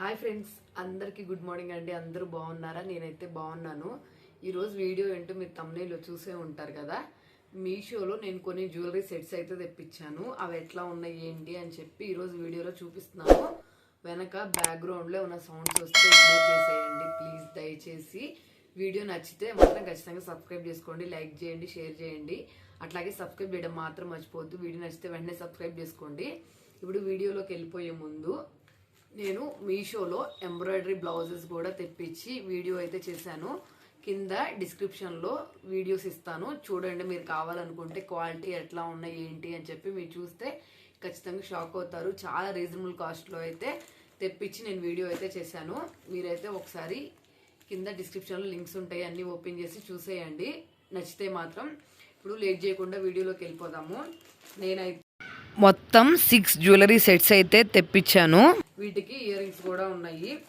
Hi friends అందరికీ good morning అండి. అందరూ బాగున్నారా? నేనైతే బాగున్నాను. ఈరోజు వీడియో ఏంటో మీరు తమ్నేలో చూసే ఉంటారు కదా. మీషోలో నేను కొన్ని జ్యువెలరీ సెట్స్ అయితే తెప్పించాను. అవి ఎట్లా ఉన్నాయి ఏంటి అని చెప్పి ఈరోజు వీడియోలో చూపిస్తున్నాను. వెనక బ్యాక్గ్రౌండ్లో ఉన్న సౌండ్స్ వస్తే ఇగ్నోర్ చేసేయండి ప్లీజ్ దయచేసి వీడియో నచ్చితే మాత్రం ఖచ్చితంగా సబ్స్క్రైబ్ చేసుకోండి లైక్ చేయండి షేర్ చేయండి. అట్లాగే సబ్స్క్రైబ్ చేయడం మాత్రం మర్చిపోవద్దు. వీడియో నచ్చితే వెంటనే సబ్స్క్రైబ్ చేసుకోండి. ఇప్పుడు వీడియోలోకి వెళ్ళిపోయే ముందు నేను మీషోలో ఎంబ్రాయిడరీ బ్లౌజెస్ కూడా తెప్పించి వీడియో అయితే చేశాను. కింద డిస్క్రిప్షన్లో వీడియోస్ ఇస్తాను. చూడండి మీరు కావాలనుకుంటే క్వాలిటీ ఎట్లా ఉన్నాయి ఏంటి అని చెప్పి మీరు చూస్తే ఖచ్చితంగా షాక్ అవుతారు. చాలా రీజనబుల్ కాస్ట్లో అయితే తెప్పించి నేను వీడియో అయితే చేశాను. మీరైతే ఒకసారి కింద డిస్క్రిప్షన్లో లింక్స్ ఉంటాయి అన్నీ ఓపెన్ చేసి చూసేయండి. నచ్చితే మాత్రం ఇప్పుడు లేట్ చేయకుండా వీడియోలోకి వెళ్ళిపోదాము. నేనైతే మొత్తం సిక్స్ జ్యువెలరీ సెట్స్ అయితే తెప్పించాను. వీటికి ఇయర్ రింగ్స్ కూడా ఉన్నాయి.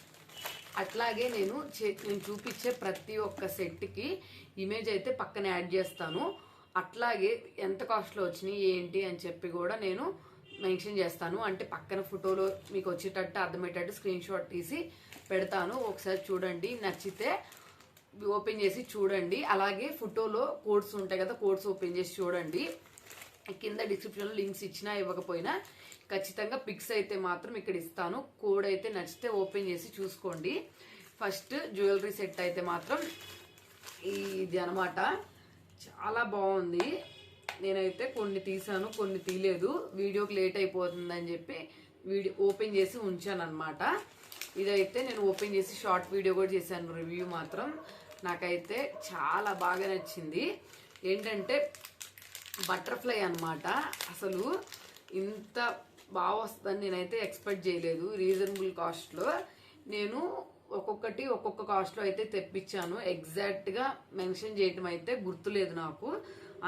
అట్లాగే నేను చే- నేను చూపించే ప్రతి ఒక్క సెట్కి ఇమేజ్ అయితే పక్కన యాడ్ చేస్తాను. అట్లాగే ఎంత కాస్ట్లో వచ్చినాయి ఏంటి అని చెప్పి కూడా నేను మెన్షన్ చేస్తాను. అంటే పక్కన ఫోటోలో మీకు వచ్చేటట్టు అర్థమయ్యేటట్టు స్క్రీన్ షాట్ తీసి పెడతాను. ఒకసారి చూడండి నచ్చితే ఓపెన్ చేసి చూడండి. అలాగే ఫోటోలో కోడ్స్ ఉంటాయి కదా కోడ్స్ ఓపెన్ చేసి చూడండి. కింద డిస్క్రిప్షన్లో లింక్స్ ఇచ్చినా ఇవ్వకపోయినా ఖచ్చితంగా పిక్స్ అయితే మాత్రం ఇక్కడ ఇస్తాను. కోడ్ అయితే నచ్చితే ఓపెన్ చేసి చూసుకోండి. ఫస్ట్ జ్యువెలరీ సెట్ అయితే మాత్రం ఇది అనమాట చాలా బాగుంది. నేనైతే కొన్ని తీసాను కొన్ని తీయలేదు. వీడియోకి లేట్ అయిపోతుందని చెప్పి వీడియో ఓపెన్ చేసి ఉంచాను అనమాట ఇదైతే నేను ఓపెన్ చేసి షార్ట్ వీడియో కూడా చేశాను. రివ్యూ మాత్రం నాకైతే చాలా బాగా నచ్చింది. ఏంటంటే బటర్ఫ్లై అన్నమాట. అసలు ఇంత బాగా వస్తుందని నేనైతే ఎక్స్పెక్ట్ చేయలేదు రీజనబుల్ కాస్ట్లో. నేను ఒక్కొక్కటి ఒక్కొక్క కాస్ట్లో అయితే తెప్పించాను. ఎగ్జాక్ట్గా మెన్షన్ చేయటం అయితే గుర్తులేదు నాకు.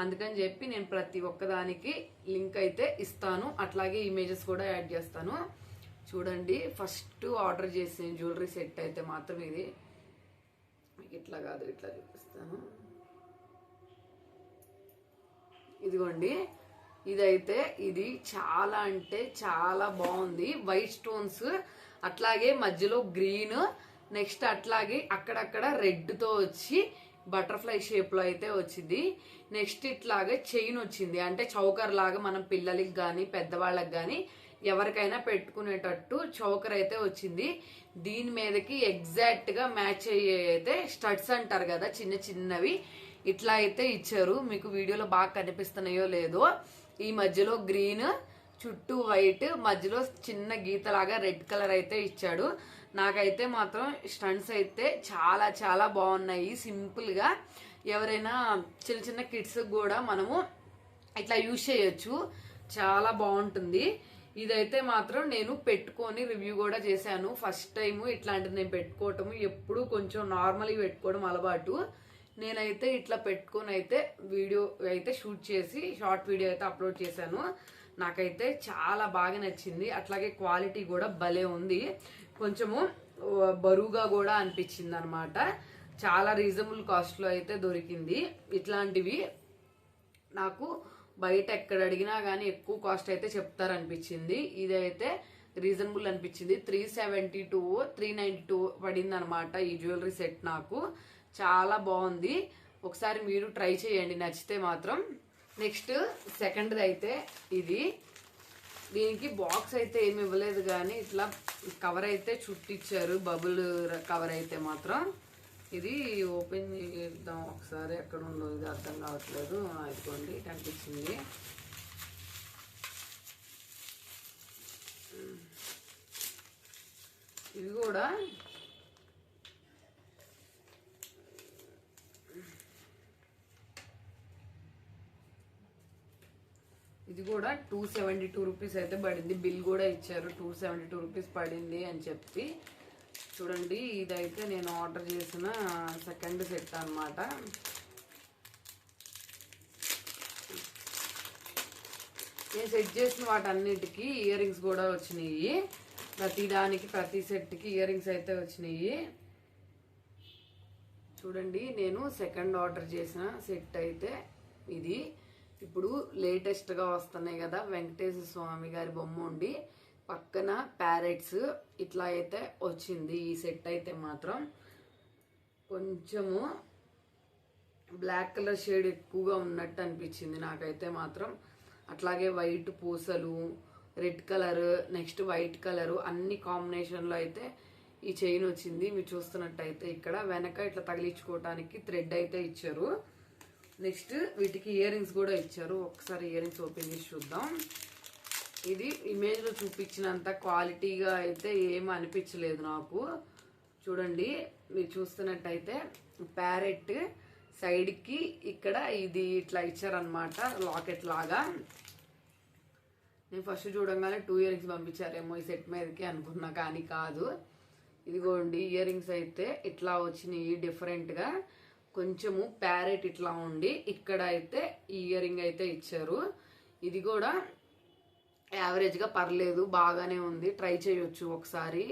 అందుకని చెప్పి నేను ప్రతి ఒక్కదానికి లింక్ అయితే ఇస్తాను. అట్లాగే ఇమేజెస్ కూడా యాడ్ చేస్తాను. చూడండి ఫస్ట్ ఆర్డర్ చేసిన జ్యువెలరీ సెట్ అయితే మాత్రం ఇది. మీకు ఇట్లా కాదు ఇట్లా చూపిస్తాను. ఇదిగోండి. ఇదైతే ఇది చాలా అంటే చాలా బాగుంది. వైట్ స్టోన్స్ అట్లాగే మధ్యలో గ్రీన్ నెక్స్ట్ అట్లాగే అక్కడక్కడ రెడ్తో వచ్చి బటర్ఫ్లై షేప్లో అయితే వచ్చింది. నెక్స్ట్ ఇట్లాగే చైన్ వచ్చింది. అంటే చౌకర్ లాగా మనం పిల్లలకి కానీ పెద్దవాళ్ళకి కానీ ఎవరికైనా పెట్టుకునేటట్టు చౌకర్ అయితే వచ్చింది. దీని మీదకి ఎగ్జాక్ట్గా మ్యాచ్ అయ్యే అయితే స్టడ్స్ అంటారు కదా చిన్న చిన్నవి. ఇట్లా అయితే ఇచ్చారు. మీకు వీడియోలో బాగా కనిపిస్తున్నాయో లేదో. ఈ మధ్యలో గ్రీన్ చుట్టూ వైట్ మధ్యలో చిన్న గీతలాగా రెడ్ కలర్ అయితే ఇచ్చాడు. నాకైతే మాత్రం స్టంట్స్ అయితే చాలా చాలా బాగున్నాయి. సింపుల్గా ఎవరైనా చిన్న చిన్న కిడ్స్ కూడా మనము ఇట్లా యూజ్ చేయొచ్చు. చాలా బాగుంటుంది. ఇదైతే మాత్రం నేను పెట్టుకొని రివ్యూ కూడా చేశాను. ఫస్ట్ టైము ఇట్లాంటిది నేను పెట్టుకోవటము ఎప్పుడు కొంచెం నార్మల్గా పెట్టుకోవడం అలవాటు. నేనైతే ఇట్లా పెట్టుకొని అయితే వీడియో అయితే షూట్ చేసి షార్ట్ వీడియో అయితే అప్లోడ్ చేశాను. నాకైతే చాలా బాగా నచ్చింది. అట్లాగే క్వాలిటీ కూడా భలే ఉంది. కొంచెము బరువుగా కూడా అనిపించింది అనమాట చాలా రీజనబుల్ కాస్ట్లో అయితే దొరికింది. ఇట్లాంటివి నాకు బయట ఎక్కడ అడిగినా కానీ ఎక్కువ కాస్ట్ అయితే చెప్తారనిపించింది. ఇదైతే రీజనబుల్ అనిపించింది. Three seventy two three ninety two పడింది అనమాట ఈ జ్యువెలరీ సెట్ నాకు. చాలా బాగుంది. ఒకసారి మీరు ట్రై చేయండి నచ్చితే మాత్రం. నెక్స్ట్ సెకండ్ది అయితే ఇది. దీనికి బాక్స్ అయితే ఏమి ఇవ్వలేదు కానీ ఇట్లా కవర్ అయితే చుట్టిచ్చారు. బబుల్ కవర్ అయితే మాత్రం. ఇది ఓపెన్ చేద్దాం ఒకసారి. ఎక్కడ ఉందో ఇది అర్థం కావట్లేదు. అయిపోండి కనిపించింది. ఇది కూడా ఇది కూడా టూ సెవెంటీ టూ రూపీస్ అయితే పడింది. బిల్ కూడా ఇచ్చారు. టూ సెవెంటీ టూ రూపీస్ పడింది అని చెప్పి. చూడండి ఇదైతే నేను ఆర్డర్ చేసిన సెకండ్ సెట్ అన్నమాట. నేను సెట్ చేసిన వాటన్నిటికీ ఇయర్ రింగ్స్ కూడా వచ్చినాయి. ప్రతి దానికి ప్రతి సెట్కి ఇయర్ రింగ్స్ అయితే వచ్చినాయి. చూడండి నేను సెకండ్ ఆర్డర్ చేసిన సెట్ అయితే ఇది. ఇప్పుడు లేటెస్ట్గా వస్తున్నాయి కదా వెంకటేశ్వర స్వామి గారి బొమ్మ ఉండి పక్కన ప్యారెట్స్ ఇట్లా అయితే వచ్చింది ఈ సెట్ అయితే మాత్రం. కొంచెము బ్లాక్ కలర్ షేడ్ ఎక్కువగా ఉన్నట్టు అనిపించింది నాకైతే మాత్రం. అట్లాగే వైట్ పూసలు red colour next white colour అన్ని కాంబినేషన్లో అయితే ఈ చైన్ వచ్చింది. మీరు చూస్తున్నట్టయితే ఇక్కడ వెనక ఇట్లా తగిలించుకోవటానికి థ్రెడ్ అయితే ఇచ్చారు. నెక్స్ట్ వీటికి ఇయర్ రింగ్స్ కూడా ఇచ్చారు. ఒకసారి ఇయర్ రింగ్స్ ఓపెన్ చేసి చూద్దాం. ఇది ఇమేజ్లో చూపించినంత క్వాలిటీగా అయితే ఏం అనిపించలేదు నాకు. చూడండి మీరు చూస్తున్నట్టయితే ప్యారెట్ సైడ్కి ఇక్కడ ఇది ఇట్లా ఇచ్చారనమాట లాకెట్ లాగా. నేను ఫస్ట్ చూడంగానే టూ ఇయర్ రింగ్స్ పంపించారేమో ఈ సెట్ మీదకి అనుకున్నా కానీ కాదు. ఇదిగోండి ఇయర్ రింగ్స్ అయితే ఇట్లా వచ్చినాయి డిఫరెంట్గా కొంచెము ప్యారెట్ ఇట్లా ఉండి ఇక్కడ అయితే ఇయరింగ్ ఇయర్ రింగ్ అయితే ఇచ్చారు. ఇది కూడా యావరేజ్గా పర్లేదు బాగానే ఉంది. ట్రై చేయొచ్చు ఒకసారి.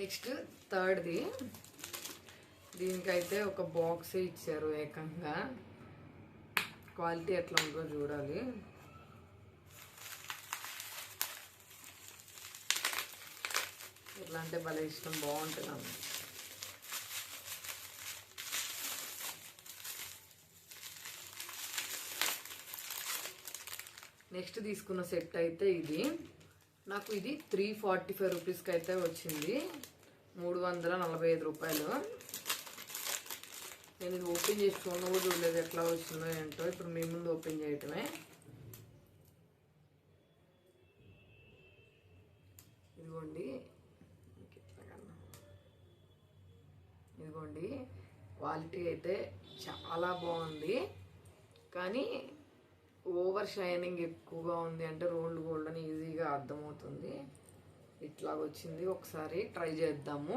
నెక్స్ట్ థర్డ్ది. దీనికైతే ఒక బాక్స్ ఇచ్చారు ఏకంగా. క్వాలిటీ ఎట్లా ఉందో చూడాలి. ఎట్లా అంటే భలే ఇష్టం బాగుంటుంది అన్న నెక్స్ట్ తీసుకున్న సెట్ అయితే ఇది. నాకు ఇది త్రీ ఫార్టీ ఫైవ్ రూపీస్కి అయితే వచ్చింది. మూడు వందల నలభై ఐదు రూపాయలు. నేను ఇది ఓపెన్ చేసి చూడను కూడా చూడలేదు ఎట్లా వచ్చిందో ఏంటో. ఇప్పుడు మీ ముందు ఓపెన్ చేయటమే. ఇదిగోండి. ఇదిగోండి. క్వాలిటీ అయితే చాలా బాగుంది. కానీ ఓవర్ షైనింగ్ ఎక్కువగా ఉంది అంటే రోల్డ్ గోల్డ్ అని ఈజీగా అర్థమవుతుంది. ఇట్లా వచ్చింది ఒకసారి ట్రై చేద్దాము.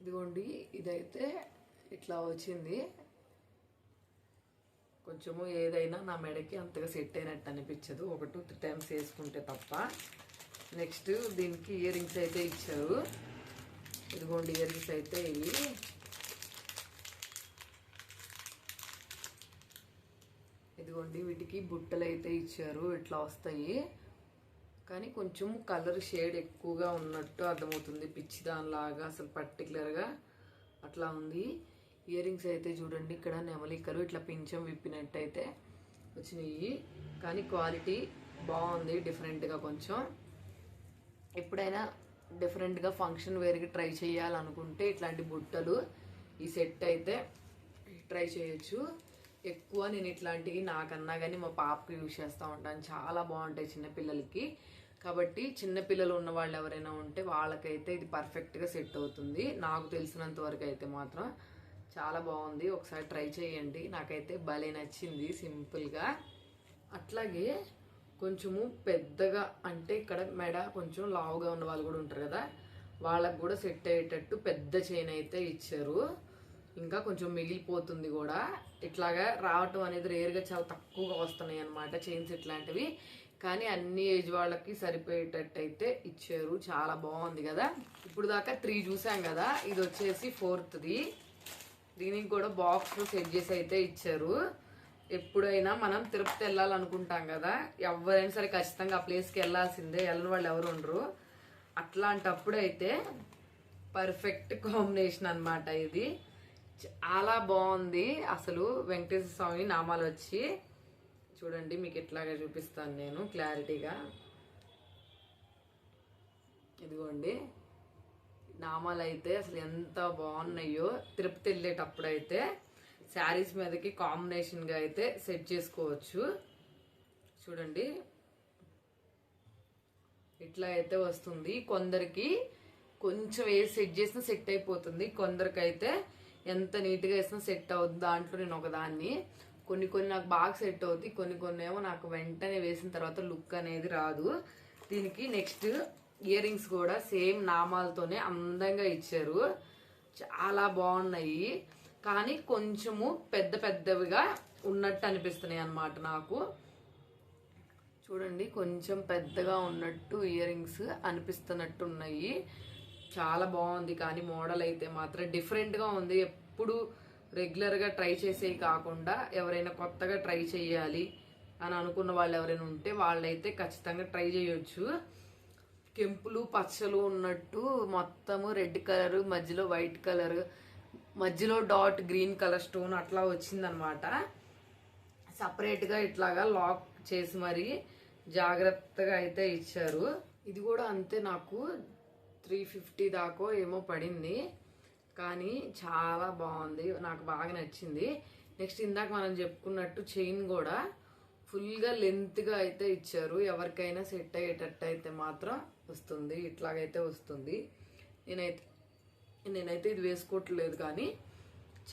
ఇదిగోండి ఇదైతే ఇట్లా వచ్చింది. కొంచెము ఏదైనా నా మెడకి అంతగా సెట్ అయినట్టు అనిపించదు. ఒక టూ త్రీ టైమ్స్ వేసుకుంటే తప్ప. నెక్స్ట్ దీనికి ఇయర్ రింగ్స్ అయితే ఇచ్చారు. ఇదిగోండి ఇయర్ రింగ్స్ అయితే ఇవి. ఇదిగోండి వీటికి బుట్టలు అయితే ఇచ్చారు ఇట్లా వస్తాయి. కానీ కొంచెం కలర్ షేడ్ ఎక్కువగా ఉన్నట్టు అర్థమవుతుంది. పిచ్చి దానిలాగా అసలు పర్టికులర్గా అట్లా ఉంది. ఇయర్ రింగ్స్ అయితే చూడండి ఇక్కడ నెమలికలు ఇట్లా పింఛం విప్పినట్టయితే వచ్చినాయి. కానీ క్వాలిటీ బాగుంది డిఫరెంట్గా కొంచెం. ఎప్పుడైనా డిఫరెంట్గా ఫంక్షన్ వేర్కి ట్రై చేయాలనుకుంటే ఇట్లాంటి బుట్టలు ఈ సెట్ అయితే ట్రై చేయొచ్చు. ఎక్కువ నేను ఇట్లాంటివి నాకన్నా కానీ మా పాపకి యూజ్ చేస్తూ ఉంటాను. చాలా బాగుంటాయి చిన్నపిల్లలకి కాబట్టి చిన్నపిల్లలు ఉన్న వాళ్ళు ఎవరైనా ఉంటే వాళ్ళకైతే ఇది పర్ఫెక్ట్గా సెట్ అవుతుంది. నాకు తెలిసినంత వరకు అయితే మాత్రం చాలా బాగుంది. ఒకసారి ట్రై చేయండి. నాకైతే భలే నచ్చింది సింపుల్గా అట్లాగే కొంచెము పెద్దగా అంటే ఇక్కడ మెడ కొంచెం లావుగా ఉన్న వాళ్ళు కూడా ఉంటారు కదా వాళ్ళకు కూడా సెట్ అయ్యేటట్టు పెద్ద చైన్ అయితే ఇచ్చారు. ఇంకా కొంచెం మిగిలిపోతుంది కూడా. ఇట్లాగా రావటం అనేది రేరుగా చాలా తక్కువగా వస్తున్నాయి అన్నమాట చైన్స్ ఇట్లాంటివి. కానీ అన్ని ఏజ్ వాళ్ళకి సరిపోయేటట్టు అయితే ఇచ్చారు. చాలా బాగుంది కదా. ఇప్పుడు దాకా త్రీ చూసాం కదా. ఇది వచ్చేసి ఫోర్త్ది దీనికి కూడా బాక్స్లో సెట్ చేసి అయితే ఇచ్చారు. ఎప్పుడైనా మనం తిరుపతి వెళ్ళాలనుకుంటాం కదా. ఎవరైనా సరే ఖచ్చితంగా ఆ ప్లేస్కి వెళ్ళాల్సిందే. వెళ్ళని వాళ్ళు ఎవరు ఉండరు. అట్లాంటప్పుడు అయితే పర్ఫెక్ట్ కాంబినేషన్ అనమాట ఇది. చాలా బాగుంది. అసలు వెంకటేశ్వర స్వామి నామాలు వచ్చి చూడండి మీకు ఎట్లాగా చూపిస్తాను నేను క్లారిటీగా. ఇదిగోండి. నామాలు అయితే అసలు ఎంత బాగున్నాయో తిరుపతి వెళ్ళేటప్పుడు అయితే శారీస్ మీదకి కాంబినేషన్గా అయితే సెట్ చేసుకోవచ్చు. చూడండి. ఇట్లా అయితే వస్తుంది. కొందరికి కొంచెం వేసి సెట్ చేసినా సెట్ అయిపోతుంది. కొందరికైతే ఎంత నీట్గా వేసినా సెట్ అవుతుంది దాంట్లో నేను ఒకదాన్ని. కొన్ని కొన్ని నాకు బాగా సెట్ అవుతాయి కొన్ని కొన్ని ఏమో నాకు వెంటనే వేసిన తర్వాత లుక్ అనేది రాదు. దీనికి నెక్స్ట్ ఇయర్ రింగ్స్ కూడా సేమ్ నామాలతోనే అందంగా ఇచ్చారు. చాలా బాగున్నాయి. కానీ కొంచెము పెద్ద పెద్దవిగా ఉన్నట్టు అనిపిస్తున్నాయి అన్నమాట నాకు. చూడండి కొంచెం పెద్దగా ఉన్నట్టు ఇయర్ రింగ్స్ అనిపిస్తున్నట్టు ఉన్నాయి చాలా బాగుంది కానీ మోడల్ అయితే మాత్రం డిఫరెంట్గా ఉంది. ఎప్పుడు రెగ్యులర్గా ట్రై చేసేవి కాకుండా ఎవరైనా కొత్తగా ట్రై చేయాలి అని అనుకున్న వాళ్ళు ఎవరైనా ఉంటే వాళ్ళైతే ఖచ్చితంగా ట్రై చేయొచ్చు. కెంపులు పచ్చలు ఉన్నట్టు మొత్తము రెడ్ కలర్ మధ్యలో వైట్ కలర్ మధ్యలో డాట్ గ్రీన్ కలర్ స్టోన్ అట్లా వచ్చిందనమాట. సపరేట్గా ఇట్లాగా లాక్ చేసి మరి జాగ్రత్తగా అయితే ఇచ్చారు. ఇది కూడా అంతే నాకు త్రీ ఫిఫ్టీ దాకో ఏమో పడింది. కానీ చాలా బాగుంది. నాకు బాగా నచ్చింది. నెక్స్ట్ ఇందాక మనం చెప్పుకున్నట్టు చైన్ కూడా ఫుల్గా లెంత్గా అయితే ఇచ్చారు. ఎవరికైనా సెట్ అయ్యేటట్టు అయితే మాత్రం వస్తుంది. ఇట్లాగైతే వస్తుంది. నేనైతే నేనైతే ఇది వేసుకోవట్లేదు కానీ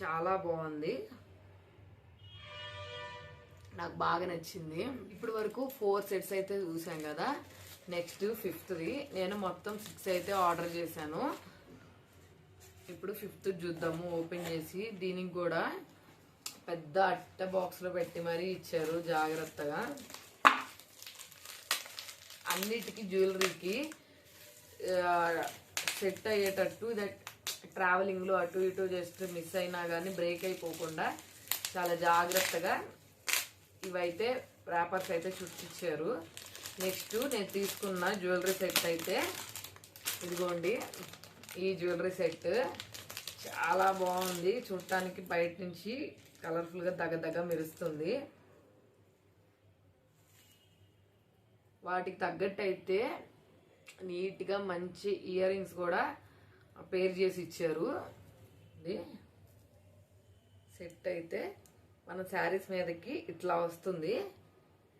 చాలా బాగుంది. నాకు బాగా నచ్చింది. ఇప్పటి వరకు ఫోర్ సెట్స్ అయితే చూసాం కదా. నెక్స్ట్ ఫిఫ్త్ది నేను మొత్తం సిక్స్ అయితే ఆర్డర్ చేశాను. ఇప్పుడు ఫిఫ్త్ చూద్దాము ఓపెన్ చేసి. దీనికి కూడా పెద్ద అట్ట బాక్స్లో పెట్టి మరీ ఇచ్చారు జాగ్రత్తగా. అన్నిటికీ జ్యువెలరీకి సెట్ అయ్యేటట్టు దట్ ట్రావెలింగ్లో అటు ఇటు జస్ట్ మిస్ అయినా కానీ బ్రేక్ అయిపోకుండా చాలా జాగ్రత్తగా ఇవైతే ర్యాపర్స్ అయితే చుట్టిచ్చారు. నెక్స్ట్ నేను తీసుకున్న జ్యువెలరీ సెట్ అయితే ఇదిగోండి ఈ జ్యువెలరీ సెట్ చాలా బాగుంది. చూడటానికి బయట నుంచి కలర్ఫుల్గా దగ్గ దగ్గ మెరుస్తుంది. వాటికి తగ్గట్టు అయితే నీట్గా మంచి ఇయర్ రింగ్స్ కూడా పేర్ చేసి ఇచ్చారు. ఇది సెట్ అయితే మన శారీస్ మీదకి ఇట్లా వస్తుంది.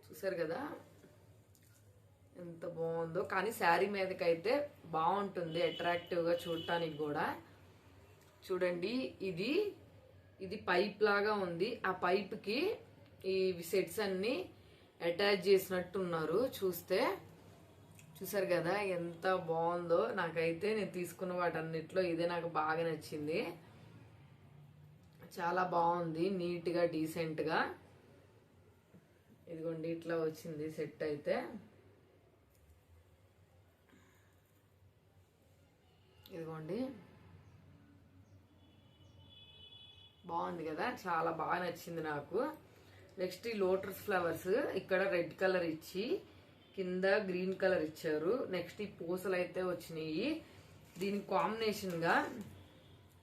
చూసారు కదా? ఎంత బాగుందో. కానీ శారీ మీదకైతే బాగుంటుంది అట్రాక్టివ్గా చూడటానికి కూడా. చూడండి ఇది ఇది పైప్ లాగా ఉంది. ఆ పైప్కి ఈ సెట్స్ అన్ని అటాచ్ చేసినట్టు ఉన్నారు చూస్తే. చూసారు కదా ఎంత బాగుందో. నాకైతే నేను తీసుకున్న వాటన్నిటిలో ఇదే నాకు బాగా నచ్చింది. చాలా బాగుంది నీట్గా డీసెంట్గా. ఇదిగోండి ఇట్లా వచ్చింది సెట్ అయితే. ఇదిగోండి. బాగుంది కదా? చాలా బాగా నచ్చింది నాకు. నెక్స్ట్ ఈ లోటస్ ఫ్లవర్స్ ఇక్కడ రెడ్ కలర్ ఇచ్చి కింద గ్రీన్ కలర్ ఇచ్చారు. నెక్స్ట్ ఈ పూసలు అయితే వచ్చినాయి. దీని కాంబినేషన్గా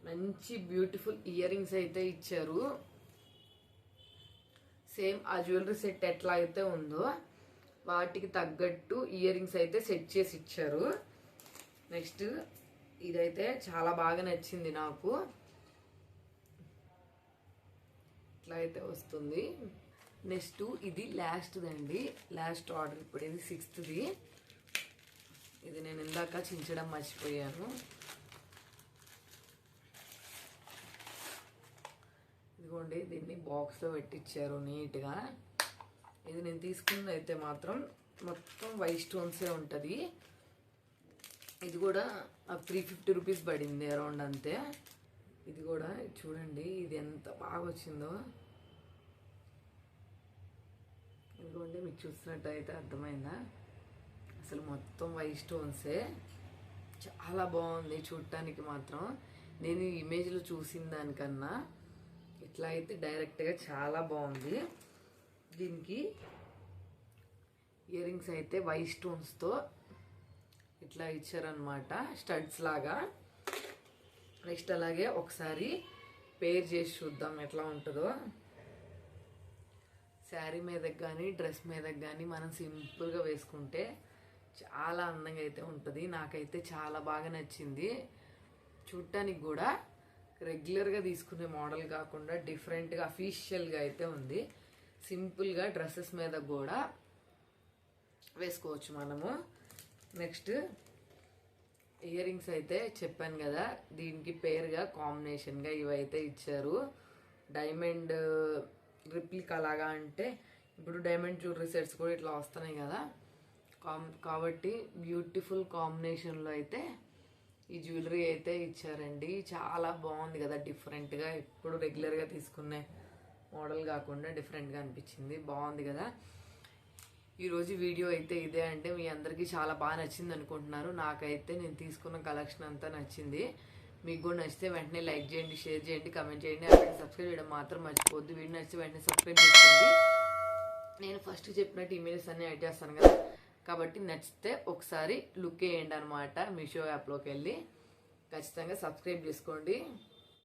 మంచి బ్యూటిఫుల్ ఇయర్ రింగ్స్ అయితే ఇచ్చారు. సేమ్ ఆ జ్యువెలరీ సెట్ ఎట్లా అయితే ఉందో వాటికి తగ్గట్టు ఇయర్ రింగ్స్ అయితే సెట్ చేసి ఇచ్చారు. నెక్స్ట్ ఇదైతే చాలా బాగా నచ్చింది నాకు. ఇట్లా అయితే వస్తుంది. నెక్స్ట్ ఇది లాస్ట్దండి లాస్ట్ ఆర్డర్ ఇప్పుడు ఇది సిక్స్త్ది. ఇది నేను ఇందాక చించడం మర్చిపోయాను. ఇదిగోండి దీన్ని బాక్స్లో పెట్టించారు నీట్గా. ఇది నేను తీసుకున్నది అయితే మాత్రం మొత్తం వైట్ స్టోన్సే ఉంటుంది. ఇది కూడా త్రీ ఫిఫ్టీ రూపీస్ పడింది అరౌండ్ అంతే. ఇది కూడా చూడండి ఇది ఎంత బాగా వచ్చిందో. ఇదిగోండి మీకు చూసినట్టయితే అర్థమైందా? అసలు మొత్తం వైట్ స్టోన్సే చాలా బాగుంది చూడటానికి మాత్రం. నేను ఈ ఇమేజ్లో చూసిన దానికన్నా ఇట్లా అయితే డైరెక్ట్గా చాలా బాగుంది. దీనికి ఇయర్ రింగ్స్ అయితే వైట్ స్టోన్స్తో ఇట్లా ఇచ్చారనమాట స్టడ్స్ లాగా. నెక్స్ట్ అలాగే ఒకసారి పేర్ చేసి చూద్దాం ఎట్లా ఉంటుందో. శారీ మీదకి కానీ డ్రెస్ మీదకి కానీ మనం సింపుల్గా వేసుకుంటే చాలా అందంగా అయితే ఉంటుంది. నాకైతే చాలా బాగా నచ్చింది. చూడటానికి కూడా రెగ్యులర్గా తీసుకునే మోడల్ కాకుండా డిఫరెంట్గా అఫీషియల్గా అయితే ఉంది. సింపుల్గా డ్రెస్సెస్ మీద కూడా వేసుకోవచ్చు మనము. నెక్స్ట్ ఇయర్ రింగ్స్ అయితే చెప్పాను కదా దీనికి పేరుగా కాంబినేషన్గా ఇవైతే ఇచ్చారు. డైమండ్ రిప్లిక్ అలాగా అంటే ఇప్పుడు డైమండ్ జ్యువెలరీ సెట్స్ కూడా ఇట్లా వస్తున్నాయి కదా. కామ్ కాబట్టి బ్యూటిఫుల్ కాంబినేషన్లో అయితే ఈ జ్యువెలరీ అయితే ఇచ్చారండి. చాలా బాగుంది కదా డిఫరెంట్గా ఎప్పుడు రెగ్యులర్గా తీసుకునే మోడల్ కాకుండా డిఫరెంట్గా అనిపించింది. బాగుంది కదా. ఈరోజు వీడియో అయితే ఇదే అంటే మీ అందరికీ చాలా బాగా నచ్చింది అనుకుంటున్నారు. నాకైతే నేను తీసుకున్న కలెక్షన్ అంతా నచ్చింది. మీకు కూడా నచ్చితే వెంటనే లైక్ చేయండి షేర్ చేయండి కమెంట్ చేయండి. అలాగే సబ్స్క్రైబ్ చేయడం మాత్రం మర్చిపోద్దు వీడియో నచ్చితే వెంటనే సబ్స్క్రైబ్ చేసుకోండి. నేను ఫస్ట్ చెప్పినట్టు ఇమేజెస్ అన్ని యాడ్ చేస్తాను కదా. కాబట్టి నచ్చితే ఒకసారి లుక్ వేయండి అనమాట మీషో యాప్లోకి వెళ్ళి. ఖచ్చితంగా సబ్స్క్రైబ్ చేసుకోండి.